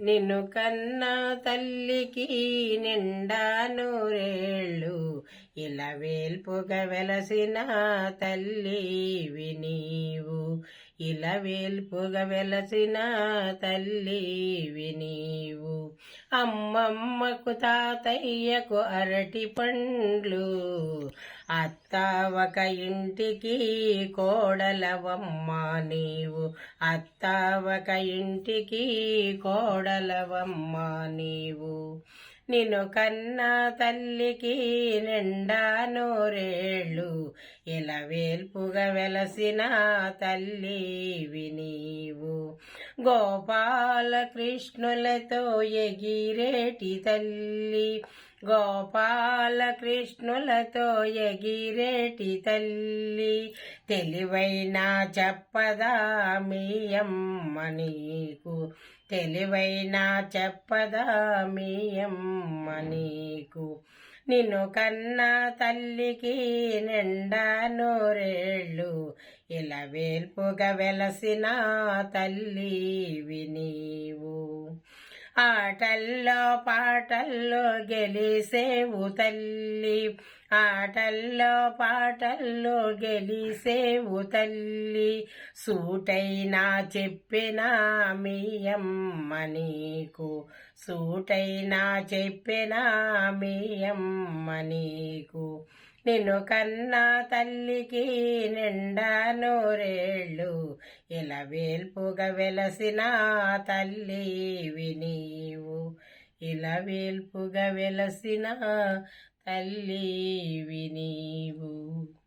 నిన్ను కన్నా తల్లికి నిండా నూరేళ్ళు. ఇలా వేల్పుగా వెలసిన తల్లివి నీవు. ఇలా వేల్పుగా వెలసిన తల్లివి నీవు. అమ్మమ్మకు తాతయ్యకు అరటి పండ్లు. అత్త ఒక ఇంటికి కోడలవమ్మ నీవు. అత్త ఒక ఇంటికి కోడలవమ్మ నీవు. నిన్ను కన్నా తల్లికి నిండా నూరేళ్ళు. ఇలా వేల్పుగా వెలసిన తల్లి విని గోపాల కృష్ణులతో ఎగిరేటి తల్లి. గోపాల కృష్ణులతో ఎగిరేటి తల్లి. తెలివైన చెప్పదా మీయమ్మ నీకు? తెలివైన చెప్పదా మీయమ్మ నీకు? నిన్ను కన్నా తల్లికి నిండా నూరేళ్ళు. ఇలా వేల్పుగా వెలసిన తల్లివి నీవు ఆటల్లో పాటల్లో గెలిసేవు తల్లి. ఆటల్లో పాటల్లో గెలిసేవు తల్లి. సూటైనా చెప్పిన మీయమ్మ నీకు. సూటైనా చెప్పిన మీయమ్మ నీకు. నిన్ను కన్నా తల్లికి నిండా నూరేళ్ళు. ఇలా వేల్పుగా వెలసిన తల్లి వినీవు ఇలా వేల్పుగా వెలసిన తల్లి వినీవు